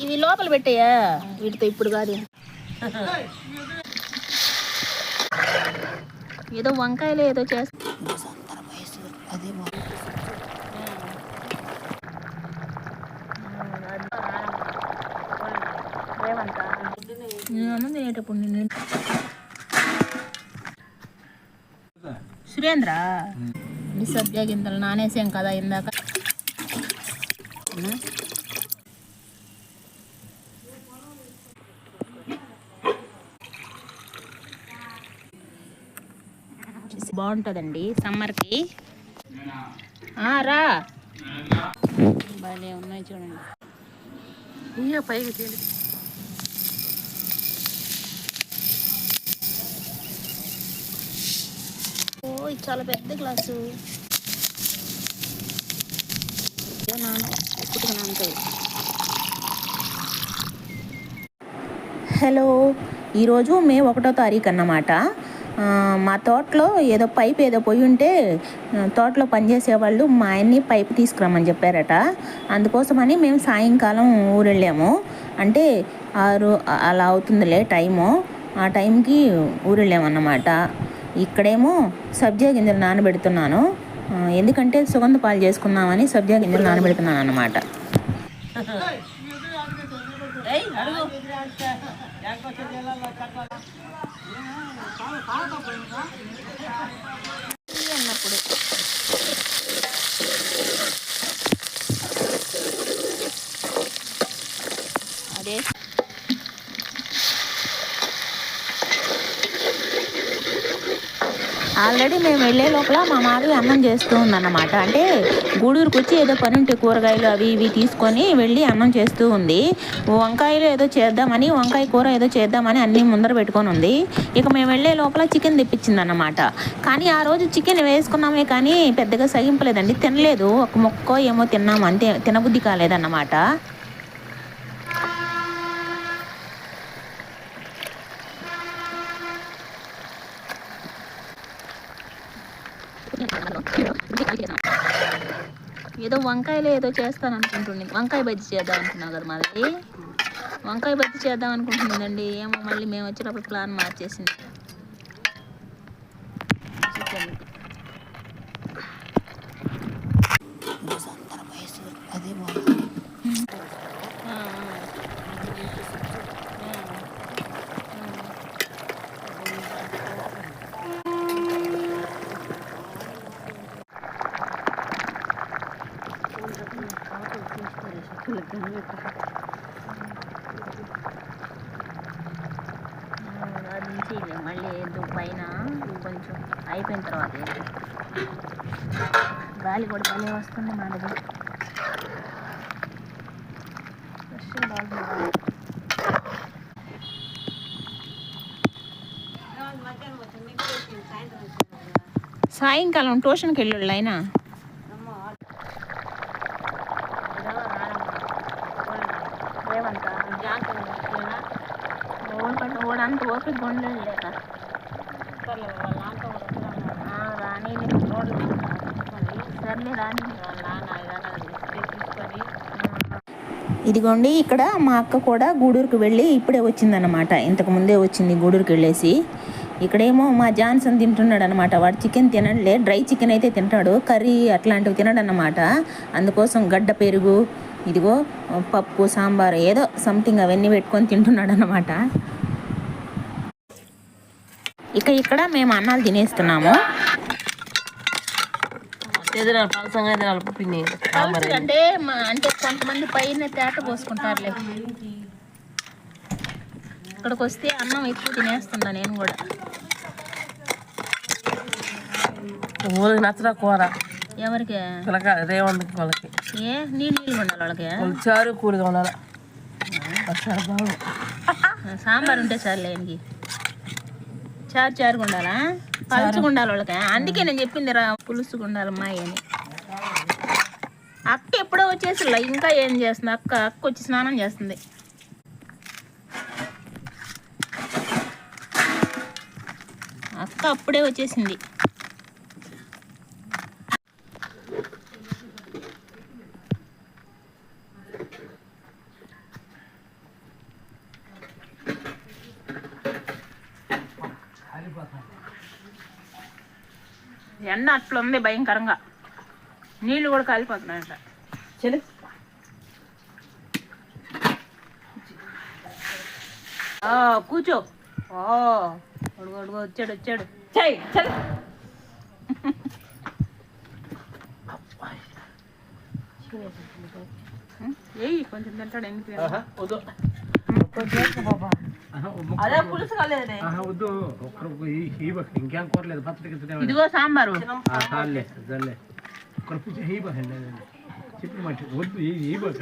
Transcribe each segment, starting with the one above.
ఇవి లోపల పెట్టాయా? వీటితో ఇప్పుడు కాదు. ఏదో వంకాయలు ఏదో చేస్తా. తినేటప్పుడు నేను సురేంద్ర? సబ్జా గింజలు నానేసాం కదా ఇందాక అవునా? బాగుంటుందండి సమ్మర్కి. రా. భలే ఉన్నాయి చూడండి. పైకి తేలి ఓ ఇది చాలా పెద్ద గ్లాసు. నాన్న. హలో ఈరోజు మే ఒకటో తారీఖు అన్నమాట. మా తోటలో ఏదో పైప్ ఏదో పోయి ఉంటే తోటలో పనిచేసే వాళ్ళు మా ఆయన్ని పైపు తీసుకురమ్మని చెప్పారట అందుకోసమని మేము సాయంకాలం ఊరెళ్ళాము అంటే ఆరు అలా అవుతుందిలే టైము ఆ టైంకి ఊరెళ్ళామన్నమాట ఇక్కడేమో సబ్జా గింజలు నానబెడుతున్నాను ఎందుకంటే సుగంధ పాలు చేసుకుందామని సబ్జా గింజలు నానబెడుతున్నాను అన్నమాట అన్నప్పుడు అదే ఆల్రెడీ మేము వెళ్ళే లోపల మా మాధవి అన్నం చేస్తూ ఉందన్నమాట. అంటే గూడూరుకు వచ్చి ఏదో పని ఉంటే కూరగాయలు అవి ఇవి తీసుకొని వెళ్ళి అన్నం చేస్తూ ఉంది. వంకాయలు ఏదో చేద్దామని వంకాయ కూర ఏదో చేద్దామని అన్నీ ముందర పెట్టుకొని ఉంది. ఇక మేము వెళ్ళే లోపల చికెన్ తెప్పించింది అన్నమాట కానీ ఆ రోజు చికెన్ వేసుకున్నామే కానీ పెద్దగా సగింపలేదండి తినలేదు. ఒక మొక్క ఏమో తిన్నాము అంతే. తినబుద్ధి కాలేదన్నమాట. ఏదో వంకాయలో ఏదో చేస్తాను అనుకుంటుంది వంకాయ బజ్జి చేద్దాం అనుకున్నావు కదా మళ్ళీ వంకాయ బజ్జి చేద్దాం అనుకుంటుందండి. ఏమో మళ్ళీ మేము వచ్చేటప్పుడు ప్లాన్ మార్చేసింది చికెన్ అది నుంచి మళ్ళీ ఏదో పైన కొంచెం అయిపోయిన తర్వాత గాలి కూడా భలే వస్తుంది మనది ఫ్రెష్ బాగుంది. సాయంకాలం ట్యూషన్కి వెళ్ళాళ్ళు అయినా ఇదిగోండి ఇక్కడ మా అక్క కూడా గూడూరుకు వెళ్ళి ఇప్పుడే వచ్చిందన్నమాట. ఇంతకు ముందే వచ్చింది గూడూరుకి వెళ్ళేసి. ఇక్కడేమో మా జాన్సన్ తింటున్నాడు అనమాట వాడు చికెన్ తినట్లే డ్రై చికెన్ అయితే తింటాడు. కర్రీ అట్లాంటివి తినడనమాట అందుకోసం గడ్డ పెరుగు ఇదిగో పప్పు సాంబార్ ఏదో సంథింగ్ అవన్నీ పెట్టుకొని తింటున్నాడు అనమాట ఇక ఇక్కడ మేము అన్నాలు తినేస్తున్నాము. ఎదురాలు పలసంగా ఎదురాలు పిన్ని. అంటే అంటే కొంతమంది పైన తేట పోసుకుంటారులే. ఇక్కడికి వస్తే అన్నం ఎక్కువ తినేస్తున్నా నేను కూడా. ఊరికి నచ్చరా కూర? ఎవరికి? పిల్లక రేవంతకి వాళ్ళకి. ఏ నీళ్ళు నీళ్ళు ఉండాలి వాళ్ళకి? వాళ్ళు చారు కూరగా ఉండాలి. సాంబార్ ఉంటే చాలు ఆయనకి. చారు చారుగా ఉండాలా పలుచుగా ఉండాలి వాళ్ళకి. అందుకే నేను చెప్పింది రా పులుసుగా ఉండాలి అమ్మాయి అని. అక్క ఎప్పుడో వచ్చేసి ఇంకా ఏం చేస్తుంది? అక్క అక్క వచ్చి స్నానం చేస్తుంది. అక్క అప్పుడే వచ్చేసింది. ఎండ అట్లా ఉంది భయంకరంగా. నీళ్ళు కూడా కాలిపోతున్నాయంట. చెల్లి. ఆ, కూర్చో. ఓ అడుగు అడుగు వచ్చాడు వచ్చాడు. చెయ్యి చల్ ఏయ్ కొంచెం తింటాడు ఎందుకు వద్దు. అదే పులుసు కాలేదే. వద్దు ఒక్కరు హీబక్ ఇంకేం కోరలేదు ఇదిగో సాంబారు. చాలే చాలే. ఒక్కరు పూజ హీబక్ అండి చెప్పిన మాట వద్దు హీబక్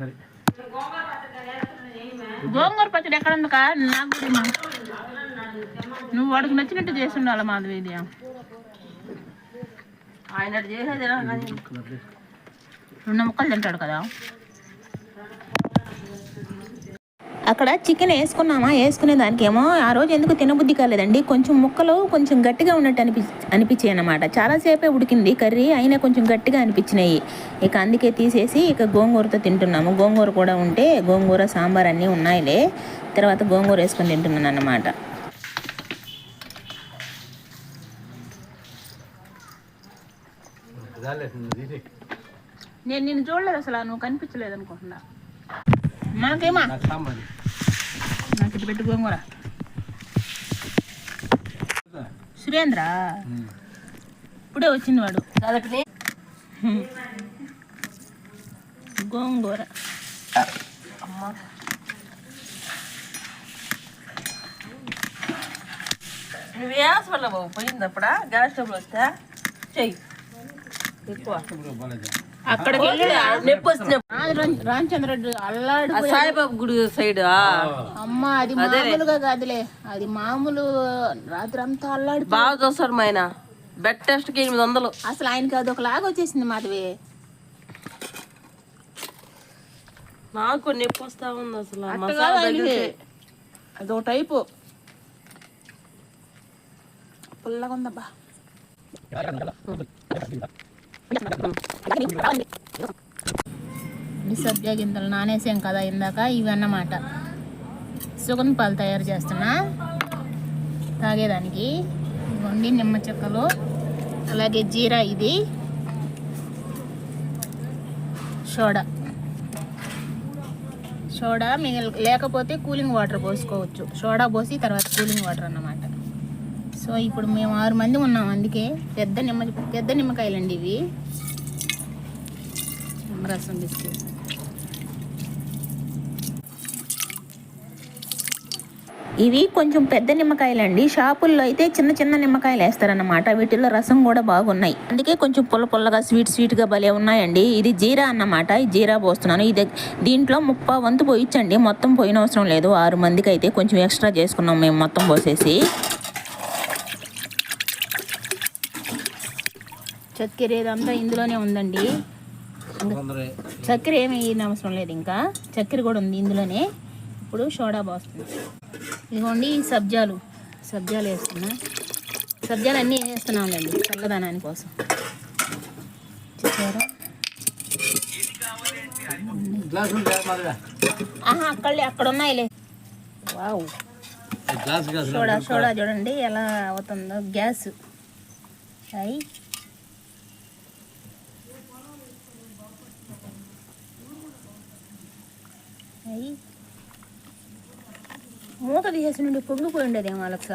సరే. గోంగూర పచ్చడి ఎక్కడ ఉందికా నాకు. నువ్వు వాడికి నచ్చినట్టు చేసి ఉండాలి మాధవి ఇది. ఆయన చేసేది రెండు ముక్కలు తింటాడు కదా. అక్కడ చికెన్ వేసుకున్నామా? వేసుకునే దానికేమో ఆ రోజు ఎందుకు తినబుద్ధి కాలేదండి? కొంచెం ముక్కలు కొంచెం గట్టిగా ఉన్నట్టు అనిపి అనిపించాయి అనమాట చాలాసేపే ఉడికింది. కర్రీ అయినా కొంచెం గట్టిగా అనిపించినాయి. ఇక అందుకే తీసేసి ఇక గోంగూరతో తింటున్నాము. గోంగూర కూడా ఉంటే గోంగూర సాంబార్ అన్నీ ఉన్నాయిలే. తర్వాత గోంగూర వేసుకొని తింటున్నాను అన్నమాట. నేను నిన్ను చూడలేదు అసలు. నువ్వు కనిపించలేదు అనుకుంటున్నా. మనకేమా నాకు ఇటు పెట్టు గోంగూర సురేంద్ర? ఇప్పుడే వచ్చింది వాడు. గోంగూర అమ్మ నువ్వు ఏ హాస్పిటల్ బాబు పోయింది అప్పుడా? గ్యాస్ ట్రబుల్ వస్తా? చెయ్యి. ఎక్కువ. అక్కడికి నొప్పి వచ్చినప్పుడు రామచంద్రుడు అల్లాడు సాయిబాబా గుడి సైడ్ అమ్మ అది మామూలుగా కాదులే. అది మామూలు రాత్రి అంతా అల్లాడు బాగా చూస్తాడు మా ఆయన. బెడ్ టెస్ట్కి ఎనిమిది వందలు. అసలు ఆయనకి అది ఒకలాగా వచ్చేసింది మాధవి. నాకు నొప్పి వస్తా ఉంది అసలు. ఆ అట్ట మసాలా కాదు ఆయనకి. తగిలితే. అదో టైపు పుల్లగా ఉందబ్బా సబ్జా గింతలు నానేసాం కదా ఇందాక ఇవి అన్నమాట. సుగంధ పాలు తయారు చేస్తున్నా. తాగేదానికి. ఇవ్వండి నిమ్మ చెక్కలు. అలాగే జీరా ఇది. సోడా. సోడా మిగిలి లేకపోతే కూలింగ్ వాటర్ పోసుకోవచ్చు. సోడా పోసి తర్వాత కూలింగ్ వాటర్ అన్నమాట. సో ఇప్పుడు మేము ఆరు మంది ఉన్నాం అందుకే పెద్ద నిమ్మ పెద్ద నిమ్మకాయలండి ఇవి. రసం బిస్కెట్ ఇవి కొంచెం పెద్ద నిమ్మకాయలండి. షాపుల్లో అయితే చిన్న చిన్న నిమ్మకాయలు వేస్తారన్నమాట. వీటిల్లో రసం కూడా బాగున్నాయి. అందుకే కొంచెం పుల్ల పుల్లగా స్వీట్ స్వీట్గా భలే ఉన్నాయండి. ఇది జీరా అన్నమాట. ఈ జీరా పోస్తున్నాను. ఇది దీంట్లో ముప్పా వంతు పోయించండి మొత్తం పోయిన అవసరం లేదు. ఆరు మందికి అయితే కొంచెం ఎక్స్ట్రా చేసుకున్నాం మేము మొత్తం పోసేసి. చక్కెర ఇదంతా ఇందులోనే ఉందండి. చక్కెర ఏమి అవసరం లేదు ఇంకా. చక్కెర కూడా ఉంది ఇందులోనే. ఇప్పుడు సోడా పోస్తుంది. ఇదిగోండి ఈ సబ్జాలు. సబ్జాలు వేస్తున్నా. సబ్జాలు అన్నీ వేస్తున్నాంలేండి చల్లదనాని కోసం. చూసారా? ఆహా అక్కడ అక్కడ ఉన్నాయిలే వావ్ సోడా సోడా చూడండి ఎలా అవుతుందో. గ్యాస్. అయి అయి మూత తీసేసి నుండి పొంగిపోయి ఉండేదేమో అలక్స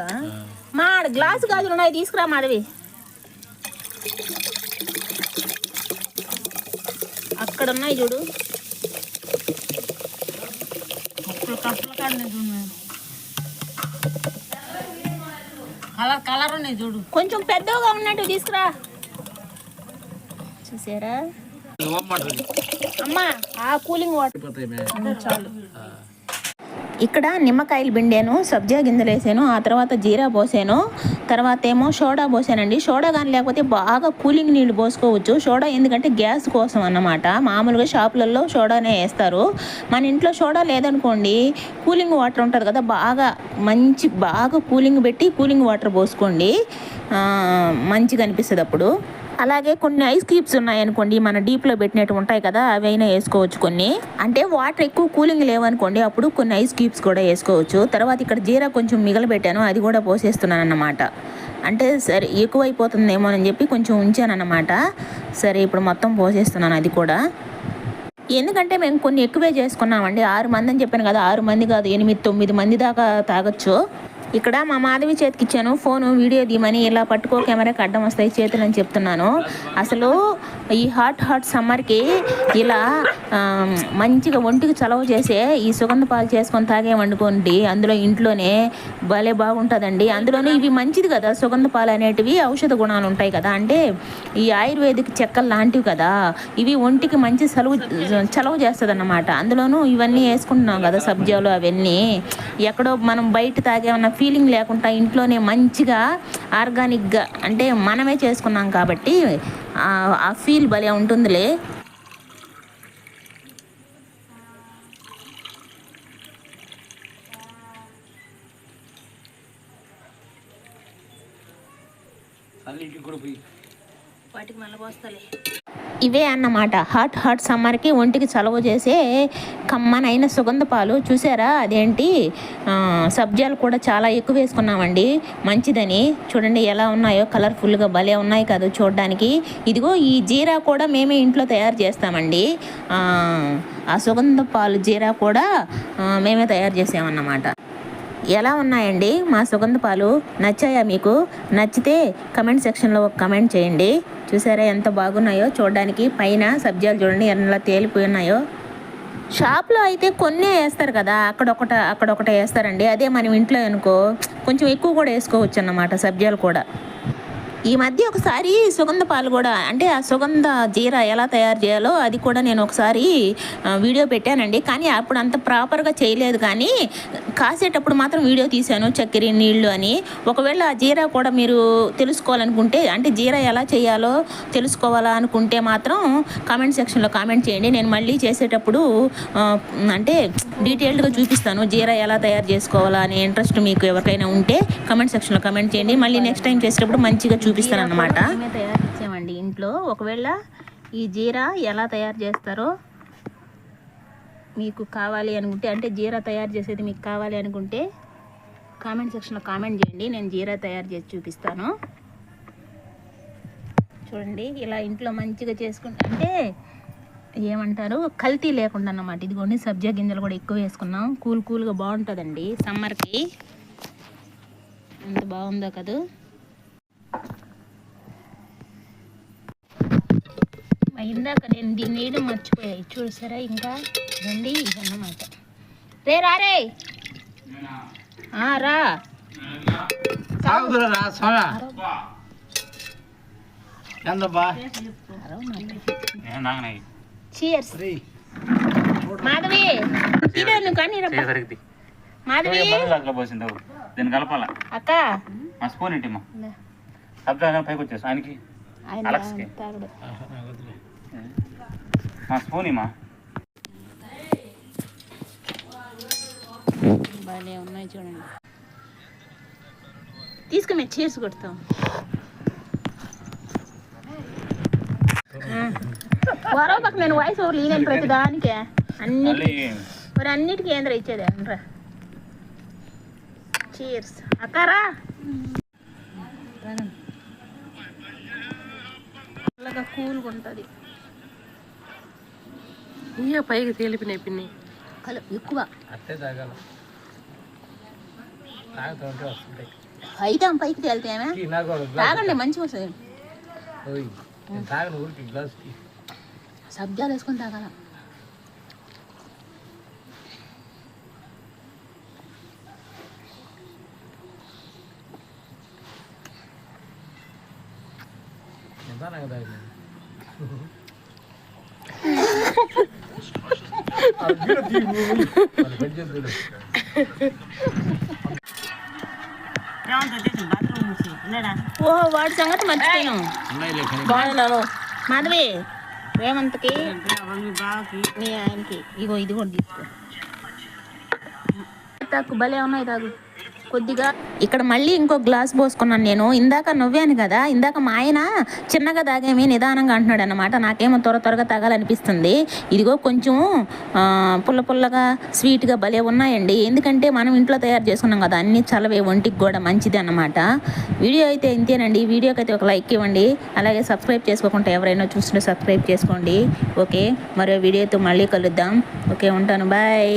మా ఆడ గ్లాసు గాజులు ఉన్నాయి తీసుకురా మాధవి. అక్కడ ఉన్నాయి చూడు కలర్ కలర్ ఉన్నాయి చూడు. కొంచెం పెద్దగా ఉన్నట్టు తీసుకురా. చూసారా? అమ్మా. ఆ కూలింగ్ వాటర్ చాలు. ఇక్కడ నిమ్మకాయలు పిండాను సబ్జా గింజలు వేసాను ఆ తర్వాత జీరా పోసాను తర్వాత ఏమో సోడా పోసానండి. సోడా కానీ లేకపోతే బాగా కూలింగ్ నీళ్ళు పోసుకోవచ్చు. సోడా ఎందుకంటే గ్యాస్ కోసం అన్నమాట. మామూలుగా షాపులలో సోడానే వేస్తారు. మన ఇంట్లో సోడా లేదనుకోండి కూలింగ్ వాటర్ ఉంటుంది కదా బాగా మంచి బాగా కూలింగ్ పెట్టి కూలింగ్ వాటర్ పోసుకోండి. ఆ, మంచిగా అనిపిస్తుంది అప్పుడు. అలాగే కొన్ని ఐస్ క్యూబ్స్ ఉన్నాయనుకోండి మన డీప్లో పెట్టినట్టు ఉంటాయి కదా అవైనా వేసుకోవచ్చు కొన్ని. అంటే వాటర్ ఎక్కువ కూలింగ్ లేవనుకోండి అప్పుడు కొన్ని ఐస్ క్యూబ్స్ కూడా వేసుకోవచ్చు. తర్వాత ఇక్కడ జీరా కొంచెం మిగలబెట్టాను అది కూడా పోసేస్తున్నాను అన్నమాట అంటే సరే ఎక్కువైపోతుందేమో అని చెప్పి కొంచెం ఉంచాను అన్నమాట సరే ఇప్పుడు మొత్తం పోసేస్తున్నాను అది కూడా. ఎందుకంటే మేము కొన్ని ఎక్కువే చేసుకున్నామండి. ఆరు మంది అని చెప్పాను కదా ఆరు మంది కాదు ఎనిమిది తొమ్మిది మంది దాకా తాగొచ్చు. ఇక్కడ మా మాధవి చేతికి ఇచ్చాను ఫోను వీడియో దీమని ఇలా పట్టుకో కెమెరాకి అడ్డం వస్తాయి చేతులు అని చెప్తున్నాను. అసలు ఈ హాట్ హాట్ సమ్మర్కి ఇలా మంచిగా ఒంటికి చలవ చేసే ఈ సుగంధ పాలు చేసుకొని తాగేమనుకోండి అందులో ఇంట్లోనే భలే బాగుంటుందండి. అందులోనే ఇవి మంచిది కదా సుగంధ పాలు అనేటివి ఔషధ గుణాలు ఉంటాయి కదా. అంటే ఈ ఆయుర్వేదిక్ చెక్కలు లాంటివి కదా ఇవి ఒంటికి మంచి సలువు చలవ చేస్తుంది అన్నమాట అందులోనూ ఇవన్నీ వేసుకుంటున్నాం కదా సబ్జాలు అవన్నీ. ఎక్కడో మనం బయట తాగేమన్న ఫీలింగ్ లేకుండా ఇంట్లోనే మంచిగా ఆర్గానిక్గా అంటే మనమే చేసుకున్నాం కాబట్టి ఆ- ఆ ఫీల్ భలే ఉంటుందిలే. వాటికి మళ్ళీ పోస్తలే. ఇవే అన్నమాట. హాట్ హాట్ సమ్మర్కి ఒంటికి చలవ చేసే కమ్మనైన సుగంధ పాలు చూసారా? అదేంటి? సబ్జాలు కూడా చాలా ఎక్కువ వేసుకున్నామండి. మంచిదని. చూడండి ఎలా ఉన్నాయో. కలర్ఫుల్గా భలే ఉన్నాయి కదా చూడడానికి. ఇదిగో ఈ జీరా కూడా మేమే ఇంట్లో తయారు చేస్తామండి. ఆ, సుగంధ పాలు జీరా కూడా మేమే తయారు చేసామన్నమాట. ఎలా ఉన్నాయండి? మా సుగంధ పాలు నచ్చాయా మీకు? నచ్చితే కమెంట్ సెక్షన్లో ఒక కమెంట్ చేయండి. చూసారా ఎంత బాగున్నాయో? చూడడానికి పైన సబ్జాలు చూడండి ఎలా తేలిపోయి ఉన్నాయో. షాప్లో అయితే కొన్నే వేస్తారు కదా అక్కడొకట అక్కడొకట వేస్తారండి. అదే మనం ఇంట్లో అనుకో కొంచెం ఎక్కువ కూడా వేసుకోవచ్చు అన్నమాట సబ్జాలు కూడా. ఈ మధ్య ఒకసారి సుగంధ పాలు కూడా అంటే ఆ సుగంధ జీరా ఎలా తయారు చేయాలో అది కూడా నేను ఒకసారి వీడియో పెట్టానండి. కానీ అప్పుడు అంత ప్రాపర్గా చేయలేదు. కానీ కాసేటప్పుడు మాత్రం వీడియో తీశాను చక్కెర నీళ్ళు అని. ఒకవేళ ఆ జీరా కూడా మీరు తెలుసుకోవాలనుకుంటే అంటే జీరా ఎలా చేయాలో తెలుసుకోవాలా అనుకుంటే మాత్రం కామెంట్ సెక్షన్లో కామెంట్ చేయండి. నేను మళ్ళీ చేసేటప్పుడు అంటే డీటెయిల్డ్గా చూపిస్తాను జీరా ఎలా తయారు చేసుకోవాలా అనే ఇంట్రెస్ట్ మీకు ఎవరికైనా ఉంటే కామెంట్ సెక్షన్లో కామెంట్ చేయండి. మళ్ళీ నెక్స్ట్ టైం చేసేటప్పుడు మంచిగా చూపిస్తాను అనమాట తయారు చేసామండి ఇంట్లో. ఒకవేళ ఈ జీరా ఎలా తయారు చేస్తారో మీకు కావాలి అనుకుంటే అంటే జీరా తయారు చేసేది మీకు కావాలి అనుకుంటే కామెంట్ సెక్షన్లో కామెంట్ చేయండి. నేను జీరా తయారు చేసి చూపిస్తాను. చూడండి ఇలా ఇంట్లో మంచిగా చేసుకుంటే అంటే ఏమంటారు కల్తీ లేకుండా అన్నమాట. ఇదిగోండి సబ్జా గింజలు కూడా ఎక్కువ వేసుకున్నాం. కూల్ కూల్గా బాగుంటుందండి సమ్మర్కి. ఎంత బాగుందో కదా. ఇందాక నేను దీన్ని వేయడం మర్చిపోయాయి. చూసారా ఇంకా రండి ఇదన్నమాట. రే రా రే. ఆ, రా. సాగుతురా రా సోనా. ఎందబ్బా చీర్స్ రీ. మాధవి ఇదేను కానీ రబ్బా. మాధవి. దీన్ని కలపాల? అక్క. మా స్పూన్ ఏంటి మా? సబ్జా పైకి వచ్చేసి ఆయనకి? ఆయన అలెక్స్కి. మా స్పూన్ ఇమ్మా భలే ఉన్నాయి చూడండి. తీసుకుని మేము చీర్స్ కొడతాం. వరో పక్క నేను వాయిస్ ఓవర్ లీనే ప్రతి దానికే. అన్ని మళ్ళీ మరి అన్నిటికీ ఏంద్ర ఇచ్చేది అనరా. చీర్స్. అక్కారా కూల్గా ఉంటుంది ఇయ్య పైకి తేలిపినాయి పిన్ని కలు ఎక్కువ అట్టే తాగాల తాగుతూ ఉంటే వస్తుంటాయి అయితే పైకి తేలితేమే ఈ నాకు ఒక గ్లాస్ తాగండి మంచిగా వస్తుంది ఓయ్ నేను తాగను ఊరికి గ్లాస్కి సబ్జాలు వేసుకొని తాగాల నిదానంగా తాగినాను వాళ్ళు వాడి సంగతి మర్చిపోయాను. బాగున్నాను. మాధవి రేవంత్కి మీ ఆయనకి. ఇగో ఇది కూడా తీసుకో తాకు భలే ఉన్నాయి తాగు. కొద్దిగా ఇక్కడ మళ్ళీ ఇంకో గ్లాస్ పోసుకున్నాను నేను. ఇందాక నవ్వాను కదా ఇందాక మా ఆయన చిన్నగా తాగేమి నిదానంగా అంటున్నాడు అనమాట నాకేమో త్వర త్వరగా తాగాలనిపిస్తుంది. ఇదిగో కొంచెం పుల్ల పుల్లగా స్వీట్గా భలే ఉన్నాయండి. ఎందుకంటే మనం ఇంట్లో తయారు చేసుకున్నాం కదా అన్ని చలవే ఒంటికి కూడా మంచిది అన్నమాట. వీడియో అయితే ఇంతేనండి. వీడియోకి అయితే ఒక లైక్ ఇవ్వండి. అలాగే సబ్స్క్రైబ్ చేసుకోకుండా ఎవరైనా చూస్తుంటే సబ్స్క్రైబ్ చేసుకోండి. ఓకే మరో వీడియోతో మళ్ళీ కలుద్దాం. ఓకే ఉంటాను. బాయ్.